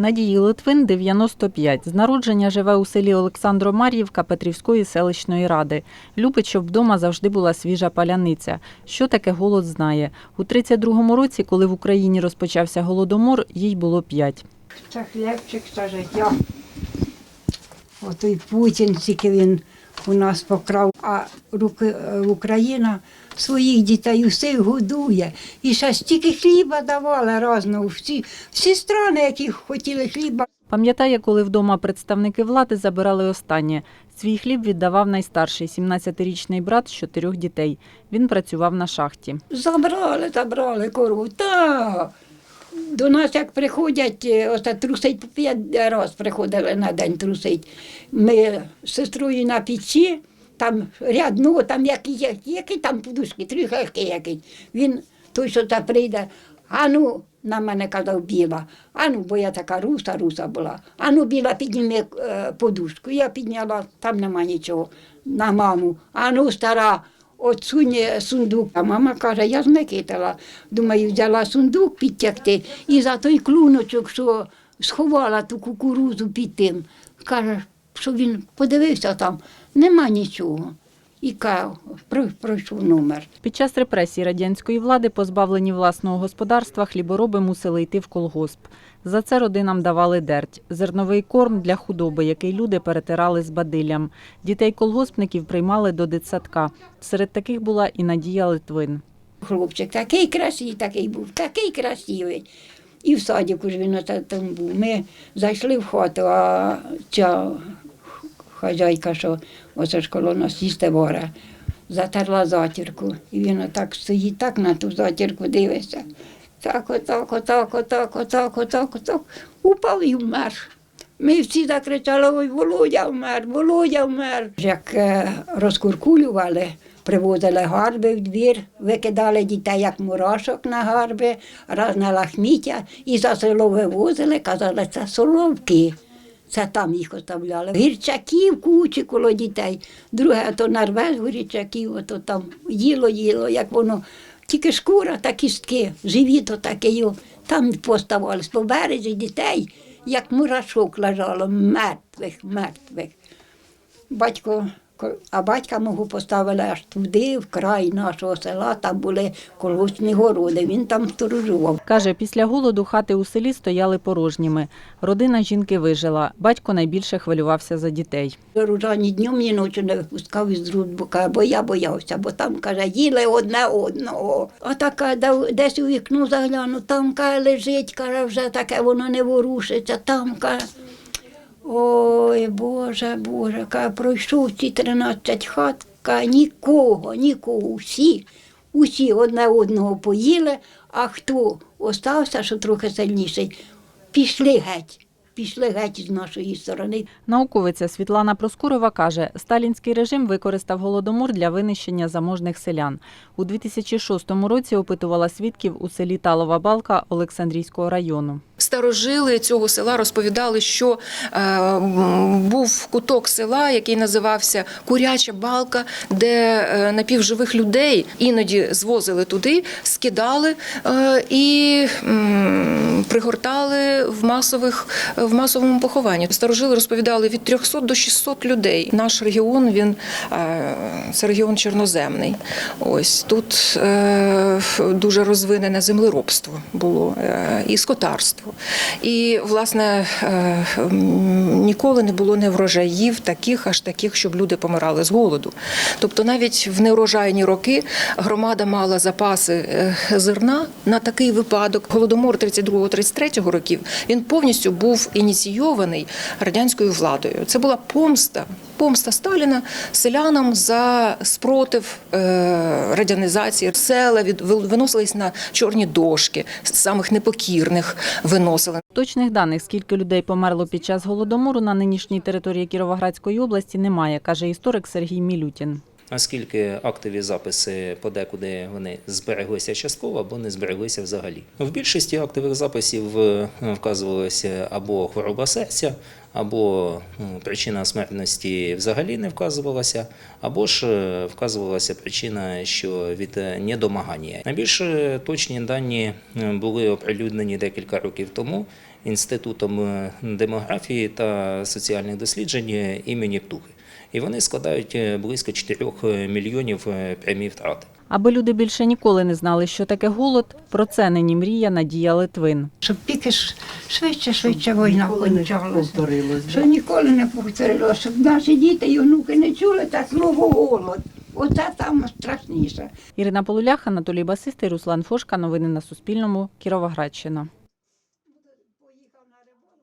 Надії Литвин 95. З народження живе у селі Олександро-Мар'ївка Петрівської селищної ради. Любить, щоб вдома завжди була свіжа паляниця. Що таке голод знає. У 32-му році, коли в Україні розпочався голодомор, їй було 5. Це хлібчик, це життя. Отой Путін, тільки він у нас покрав, а е, Україна своїх дітей усе годує. І ще стільки хліба давали різного. Всі, всі страни, які хотіли хліба, Пам'ятає, коли вдома представники влади забирали останнє. Свій хліб віддавав найстарший, 17-річний брат з чотирьох дітей. Він працював на шахті. забрали, забрали корову. Та. До нас як приходять, оце трусить п'ять разів приходили на день трусить. Ми з сестрою на печі, там рядно, там які, які, які там подушки, легкі які. Він той, що та прийде, ану, на мене казав біла, ану, бо я така руса, руса була. Ану, біла, підніми е, подушку. Я підняла, там нема нічого. На маму. Ану, стара, Отсунь сундук. А мама каже, я змекитала. Думаю, взяла сундук підтягти і за той клуночок, що сховала ту кукурузу під тим. Каже, що він подивився там, нема нічого. І пройшов номер. Під час репресій радянської влади, позбавлені власного господарства, хлібороби мусили йти в колгосп. За це родинам давали дерть – зерновий корм для худоби, який люди перетирали з бадиллям. Дітей колгоспників приймали до дитсадка. Серед таких була і Надія Литвин. Хлопчик такий красивий, такий був, такий красивий. І в садіку ж він там був. Ми зайшли в хату, а ця хазяйка, що оце ж коло нас їсти вора, затерла затірку. І він отак стоїть, так на ту затірку дивиться. Так, отак, отак, отак, отак, отак, отак. Упав і вмер. Ми всі закричали, ой, Володя вмер, Володя вмер. Як е, розкуркулювали, привозили гарби в двір, викидали дітей як мурашок на гарби, раз на лахміття і за село вивозили, казали, це соловки. Це там їх оставляли. Гірчаків кучі коло дітей. Друге, то нарве гірчаків, ото там їло, їло, як воно. Тільки шкура та кістки, живі то таке. Там поставались по березі дітей, як мурашок лежало, мертвих, мертвих. Батько, ко- а батька мого поставили аж туди, в край нашого села, там були колгоспні городи, він там сторожував. Каже, після голоду хати у селі стояли порожніми. Родина жінки вижила. Батько найбільше хвилювався за дітей. Ружані днем і ночі не випускав із рудбука, бо я боявся, бо там, каже, їли одне одного. А така де- десь у вікно загляну, там каже, лежить, каже, вже таке воно не ворушиться, там каже. Ой, Боже, Боже, каже, пройшов ці 13 хат, каже, нікого, нікого, усі, усі одне одного поїли, а хто остався, що трохи сильніший, пішли геть, пішли геть з нашої сторони. Науковиця Світлана Проскурова каже, сталінський режим використав голодомор для винищення заможних селян. У 2006 році опитувала свідків у селі Талова Балка Олександрійського району. Старожили цього села розповідали, що е, був куток села, який називався Куряча балка, де е, напівживих людей іноді звозили туди, скидали е, і м, пригортали в масових в масовому похованні. Старожили розповідали від 300 до 600 людей. Наш регіон він е, це регіон чорноземний. Ось тут е, дуже розвинене землеробство було е, і скотарство. І, власне, е, ніколи не було неврожаїв таких, аж таких, щоб люди помирали з голоду. Тобто, навіть в неурожайні роки громада мала запаси е, зерна на такий випадок. Голодомор 32-33 років він повністю був ініційований радянською владою. Це була помста. Помста Сталіна селянам за спротив е, радянізації. Села від виносились на чорні дошки, самих непокірних виносили. Точних даних, скільки людей померло під час голодомору на нинішній території Кіровоградської області, немає, каже історик Сергій Мілютін. Оскільки актові записи подекуди вони збереглися частково або не збереглися взагалі. В більшості актових записів е, вказувалося або хвороба серця, або м, причина смертності взагалі не вказувалася, або ж е, вказувалася причина, що від недомагання. Найбільш е, точні дані були оприлюднені декілька років тому Інститутом демографії та соціальних досліджень імені Птухи. І вони складають е, близько 4 мільйонів е, прямі втрати. Аби люди більше ніколи не знали, що таке голод, про це нині мріє Надія Литвин. Щоб тільки швидше, швидше війна кончалася. повторилось. Що ніколи не повторилося, щоб наші діти і онуки не чули так слово голод. Оце там страшніше. Ірина Полулях, Анатолій Басистий, Руслан Фошка. Новини на Суспільному. Кіровоградщина.